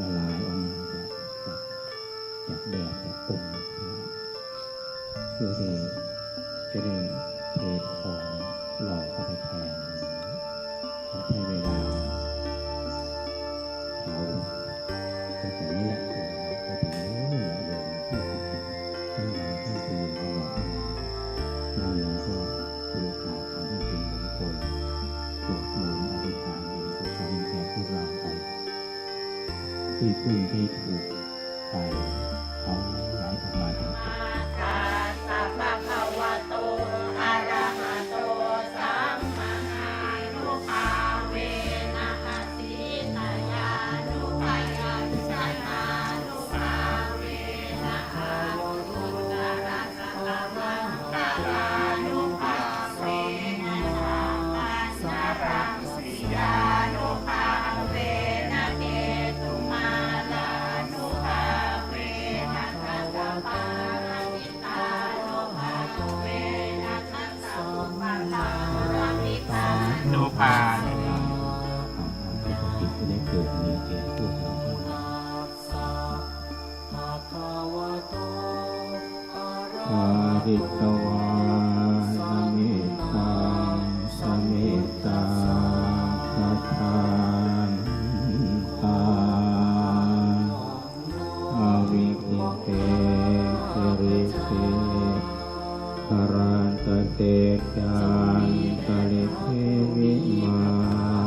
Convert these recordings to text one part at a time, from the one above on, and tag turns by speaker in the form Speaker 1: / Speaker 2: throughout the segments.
Speaker 1: ละลายออกมาจากจากแดดจากปุ่มเพื่อที่จะได้เทของหล่อเข้าไปแทนใช้เวลา เตจังกะลิเทวิมา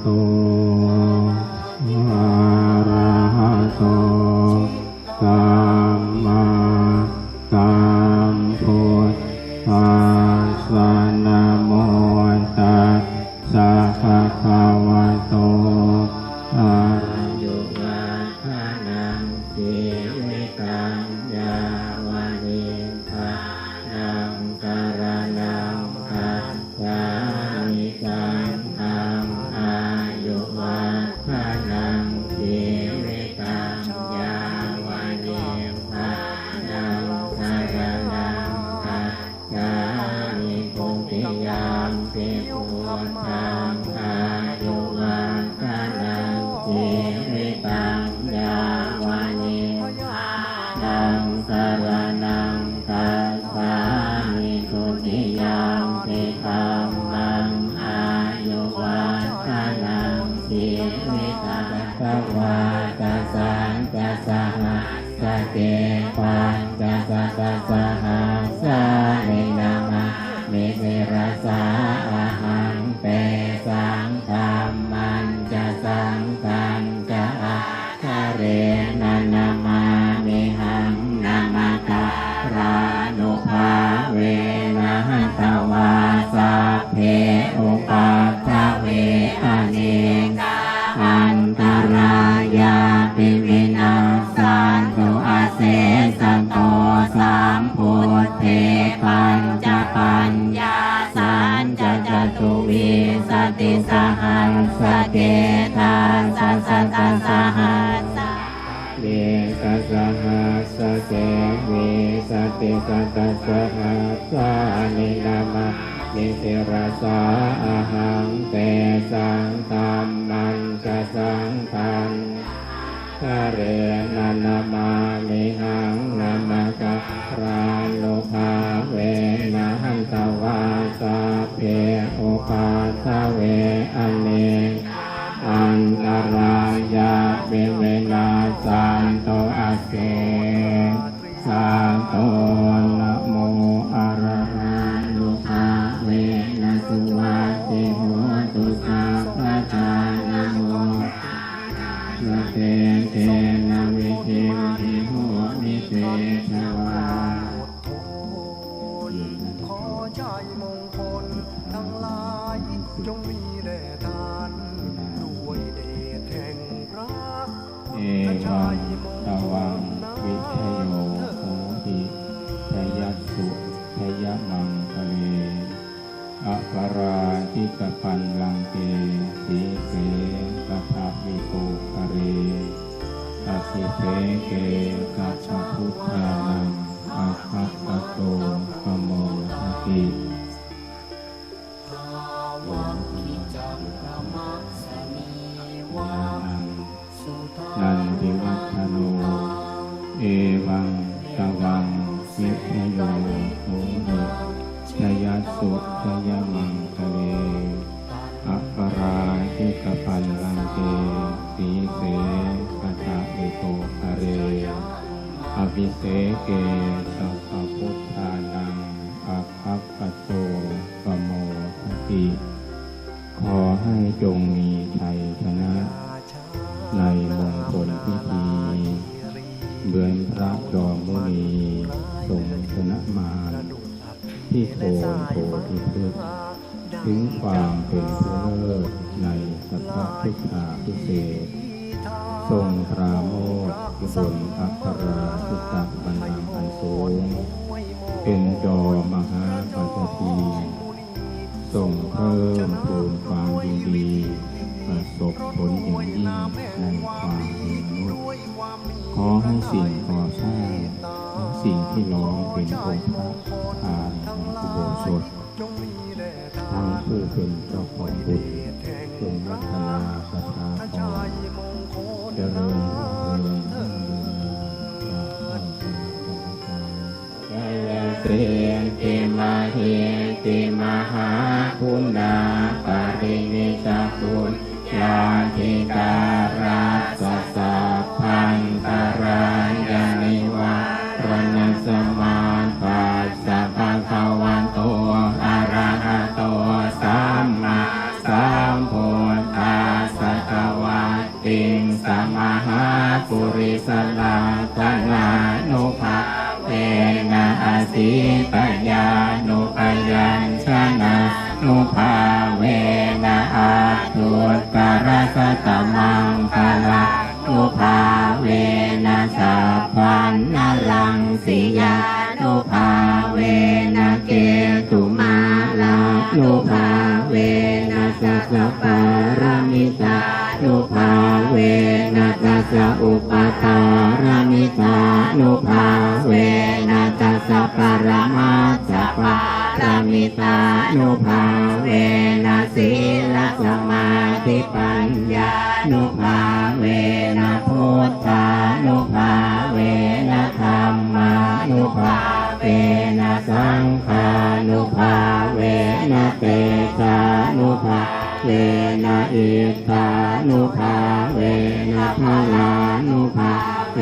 Speaker 2: โตอะระหะโต เกตาสัสตาสหัสสะ
Speaker 1: เวกัสหัสเสเมสติกัสสหัสสะนินามะนิสิรสาหังเตสังตัมมันกสังตันทะเรนันมามิหังนามะกะรานุภาเวนะหันตวาสะเพโอปาสะเวอเน นารายาเป็นเวลาสานโตอาเกสานโต ท ถึงความเป็นผู้เลิศในสัพพพุทธาพิเศษ ทรงพระโมทบนอัคราทุตบันลังอันสูง เป็นจอมหาปัจจีทรงเพิ่มพูนความยินดีประสบผลอย่างยิ่งในความเป็นมนุษย์ขอให้สิ่งก่อสร้างสิ่งที่ล้อมเป็นองค์พระทานในอุโบสถ
Speaker 3: จงมีแด่ ทา
Speaker 1: ง
Speaker 3: น
Speaker 1: ผู้เป็นเจ้าของบุญจงรัตนาสถาพร
Speaker 3: ยมงคล
Speaker 1: เจริญรุ่งเรืองเรืองจากข้าพเสียงติมาเฮียติมหาคุณาปรินิสกุลยาธิกา สิยานุภาเวนะเกตุมาลานุภาเวนะสัสปารามิตานุภาเวนะตัสอุปตารามิตานุภาเวนะตัสสะปรมาจจปารามิตานุภาเวนะศีลสมาธิปัญญานุภาเวนะพุทธานุ ภาเวนะสังฆานุภาเวนะเตชานุภาเวนะอิทานุภาเวนะพลานุภาเว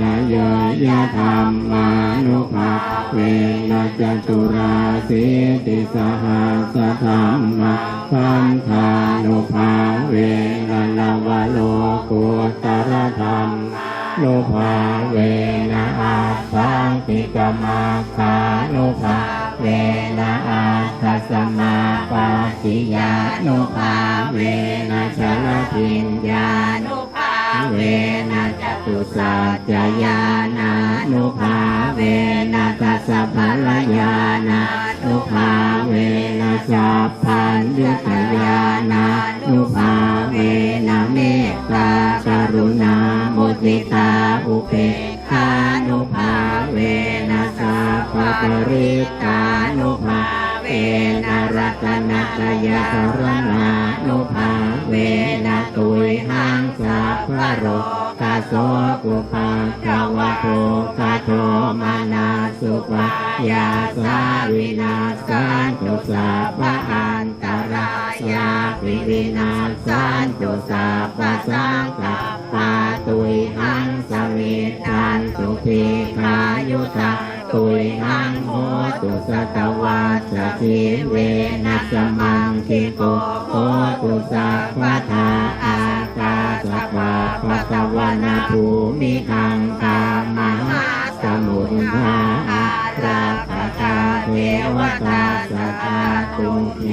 Speaker 1: นะเยยะธรรมานุภาเวนะจตุราสิติสหัสธรรมาพันธานุภาเวนะนวโลกุตรธรรม นุภาเวนะอาสังติกมาคานุภาเวนะอาทัสมาปาติยานุภาเวนะชลพิญญานุ
Speaker 2: นุภา
Speaker 1: เวนะจตุสัจจยานานุภาเวนะทัสสะลยานานุภาเวนะสัพพัญญุตยานานุภาเวนะเมตตากรุณา มุทิตาอุเบกขานุภาเวนะสัพพะปริตานุภาเวนะรัตนตยาสรณานุภาเวนะตุยหังสัพพะโรกาโสกุปาคาวะโตกาโทมานาสุปายาสาวินาสันตุสัพพะอันตรายาปิวินาสันตุสัพพะสังกัปปา ตุยหังสมิทันตุทิขายุตาตุยหังโหตุสตวัสสทิเวนัสมังคิโกโหตุสัพพะทาอากาสปะปะตะวนาภูมิคังคามหาสมุทธาอาราภคาเทวตาสตาตุเท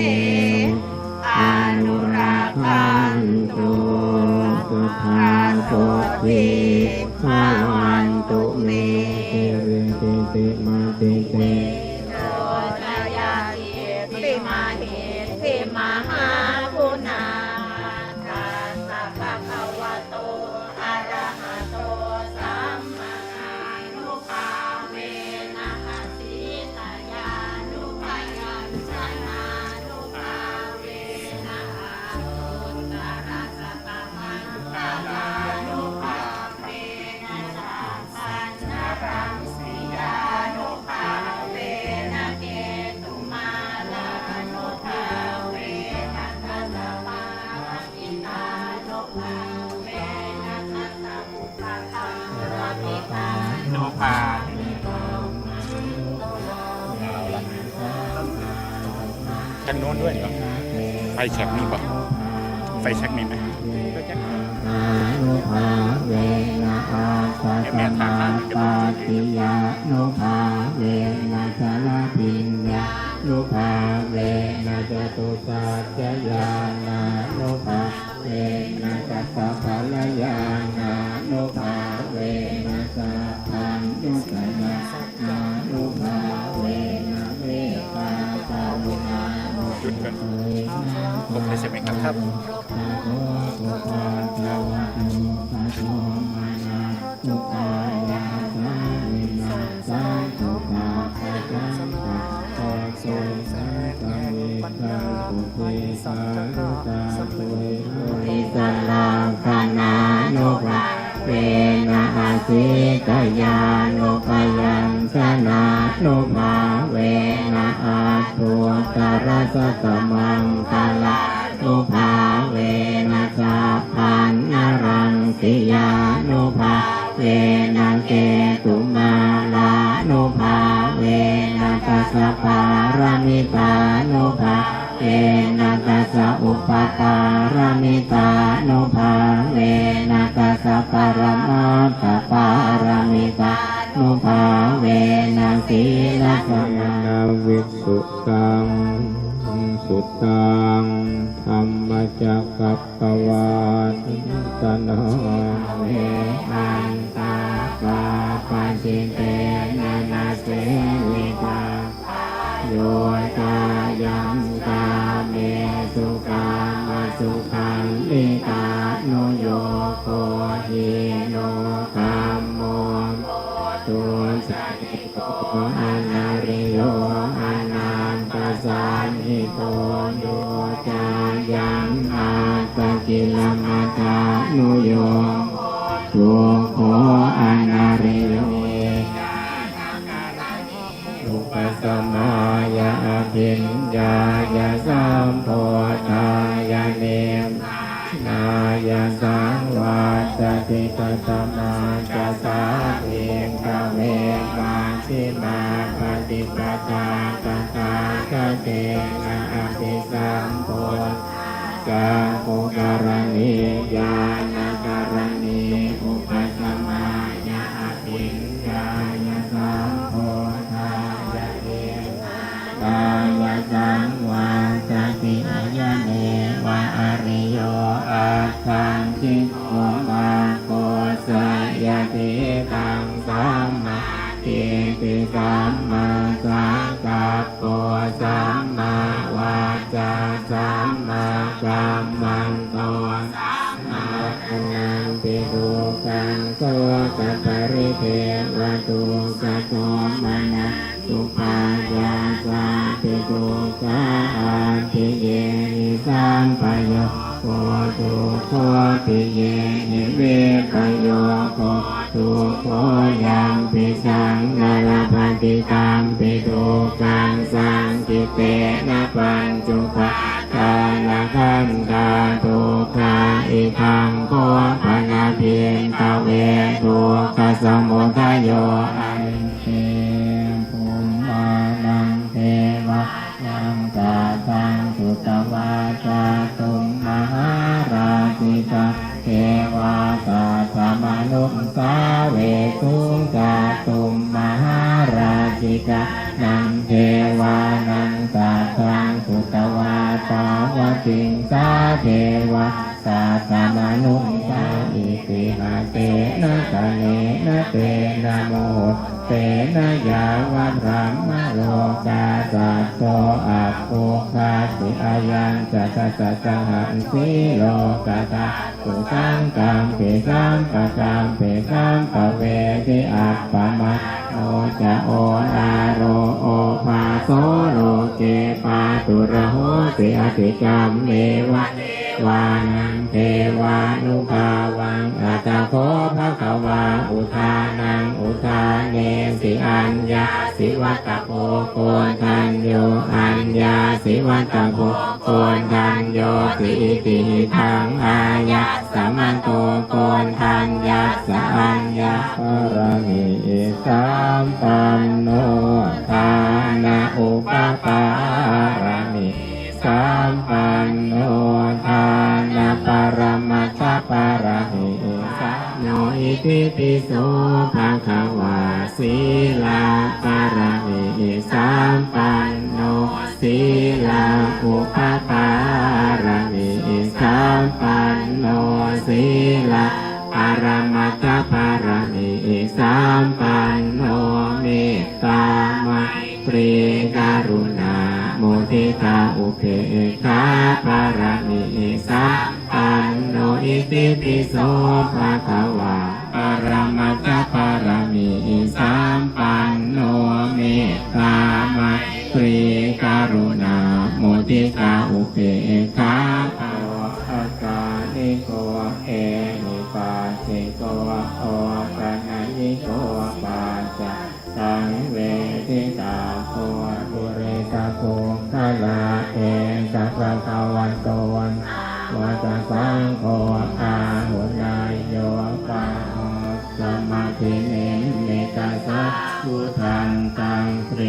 Speaker 2: อนุราคันตุ
Speaker 1: ภาโสทีภาวันตุเมเตเรเตเตมา
Speaker 2: โนภาทา
Speaker 4: งโน้นด้วยเหรอไฟแช็กนี่ป่ะไฟแช็กนี่ไหม
Speaker 1: อานุภาเวนะอาสาสมาปาติยานุภาเวนะสารพิญญานุภาเวนะจตุสัจจยานานุภาเวนะกัสสะภะละยานานุภาเวนะสัพ พัญญุสนานานุภาเวนะเวตาตาลุมานุ
Speaker 4: หยุดก่อน
Speaker 1: เวนะ
Speaker 4: ครบเลยใช่ไหมครับครับ
Speaker 1: สุภาจาวะตุสัทโธมานาสุขายาสาวินาสันตุภาปัจจันตะโตโสสังฆาวิสังตุเตสารุตาตุเอโรหิตลังคานุภาเวะอา สิกายานุปยัญชนะนุภาเวนะอาตุตระสะตมังคลานุภาเวนะสัพพันนรังสิยานุภาเวนะเกตุมาลานุภาเวนะกัสสะปารมิตานุภา เวนะกัสสะอุปการมิตานุภาเวนะกัสสะปรมาตถปารมิตานุภาเวนะสีลสมาวิสุตังสุตังธรรมจักกัปปวาทิตนาเวอันตาปาปจิเตนะนาเสวิตาโยานุโยทุกโขอนาริโยอุปสมายาปิญญายาสัมโพธายาเนมนายาสังวาสติตตมาจัสาเพียงกเวมาชิมาปฏิปทาตตาคเตนะอภิสัมโพ กาโคการณิยา เทวตุกัตโตมนะสุภายาสาติตุกาอาติเยนิสัมปโยโคตุโคติเยนิเวปโยโคตุโคยังปิสังนาลพันติตามปิตุกังสังกิเตนะปัญจุปะกาลคันตาตุกาอิทังโคป เพียนตะเวทุกขสมุทัยโยอันเตภูมิมานังเทวะยังกาตังสุตวาจาตุมมหาราชิกาเทวากาสมนุสาเวทุกา ตุมมหาราชิกานานังเทวานังสัทธังสุตวาปาวติงสาเทวะสัตตมนุสาอิติหาเตนะกะเนนะเตนะโมเตนะยาวะพระมะโลกาสัตโตอัปโภคาติอายัญจะจะจะจะหันสีโลกาตาสุสังกัมปิสัมปะกัมปิสัมปะเวทิอัปปะมะ โอจะโอนาโรโอภาโสโลเกปาตุระโหติอติกรรมเมวะวานังเทวานุภาวังอาตาโคภะคะวาอุทานังอุทาเนสิอัญญาสิวัตโพโกนทัน โยอัญญาสิวัตโพโกนทันโยติอิติหิทังอายะสัมมันโตโกนทันยัสสะอัญญาปรมิสามปันโนทานาอุปการมิสามปันโนทานาปรมัชปารหิสัโนอิติปิโสภะคะวาสีลาปารหิสามปัน สีลาอุปการหิสามปันโนสีลาปรมัตถะปารหิสามปันโนเมตตามะปรีการุณาโมทิตาอุเพกขาปารมิสัมปันโนอิติปิโสภะคะวาปรมัตถปารมิสัมปันโนเมตตามะปรี โมทิตาอุเพกขาภาวะอาการนิโกเอนิปัสสิโกโอปะนะยิโกปัจจสังเวทิตาโพปุเรตาโพคาลาเองสัพพะวันโตนวัตสังโฆอาหุนายโยปะโหสมาธิเนเมตาสัพพุทังตังเตร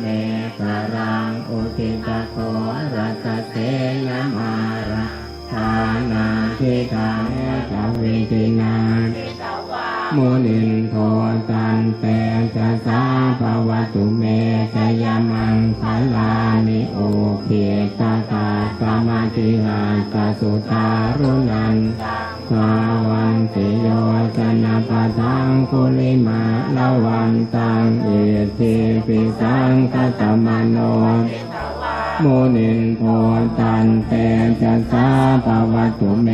Speaker 1: เมตารัง อุทิตาโครัตเสยมาระทานาทิทาจาเวทินาโมนินโทตันเตจะสาภวตุเมจยมังคลานิโอเพียตาตาสมาธิหาตสุตารุนันสาวัน ติโยชนะปะทังคุลิมาละวันตังเอติปิสังคตมโนโมนินโทตันเตจะสาภวตุเม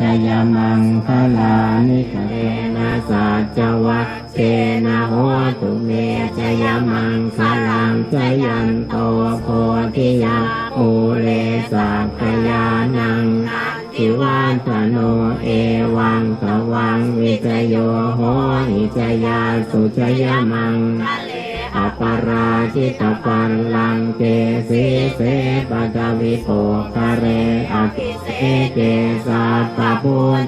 Speaker 1: จยามังคลานิกเรนะสัจวะเจนะโหตุเมจยมังคลังจยันโตโพธิยามูเลสักยานังทิวันตโนเอว วังวิจโยโหหิจยาสุจยมังอปาราชิตปันลังเจสีเสปัจวิโปคาเรอภิเสเกสัพปะพุท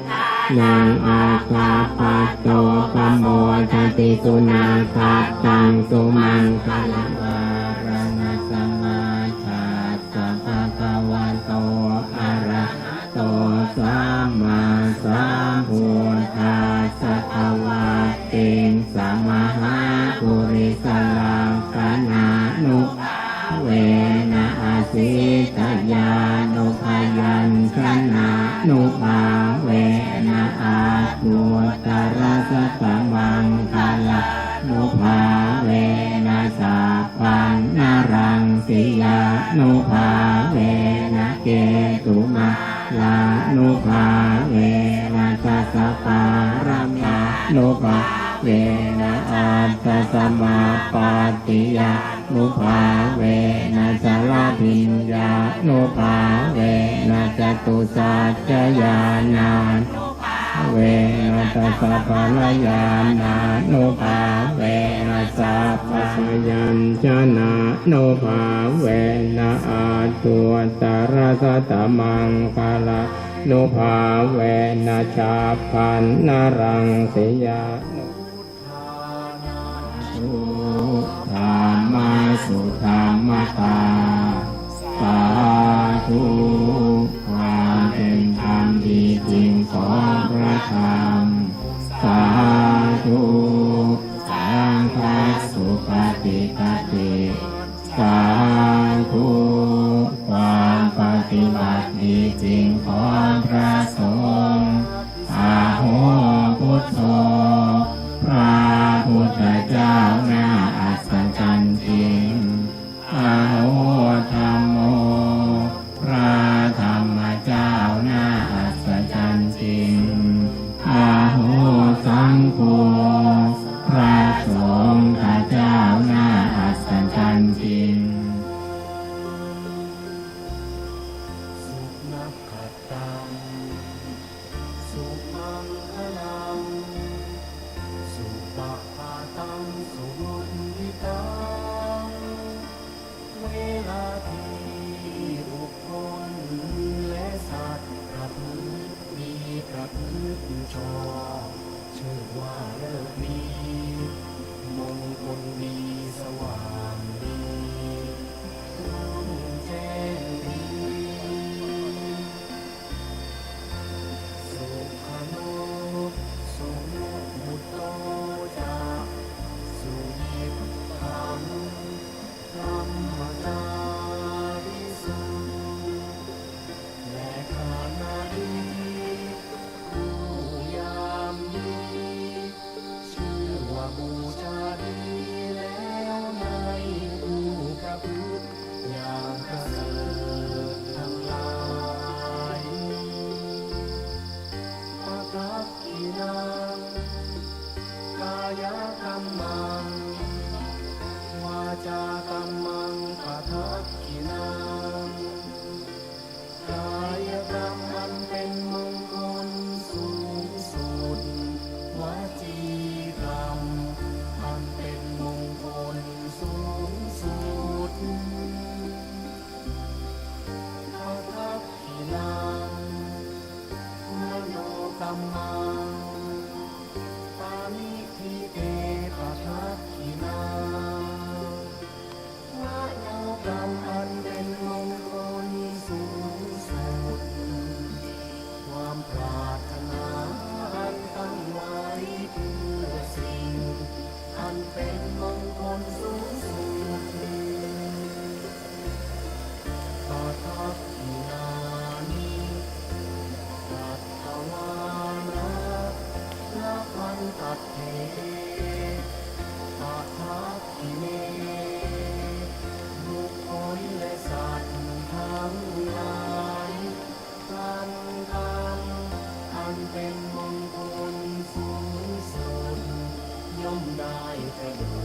Speaker 1: นางอาคาปัตโตปโมทติสุนาคาตังสุมังคลัง สัมมาสัมพุทธัสสะภะวะติงสัมมาหาปุริสลังกนานุเวนะอาสิตยานุพยัญชนะนุภาเวนะอาตุตระสะสะมังคลานุภาเวนะสัพพันนารังสิยานุภาเวนะเกตุมาลา เวนะอัตตสมมาปาติยานุภาเวนะสารพิญญานุภาเวนะจตุสัจจยานาเวนะตัสสะภะละยานานุภาเวนะสัพพะยัญชนะนุภาเวนะอาตุตระสะตะมังคลานุภาเวนะชาพันนารังสิยาสุ ธ เป็นมงค
Speaker 3: ลสูงสุดย่อมได้ประโยชน์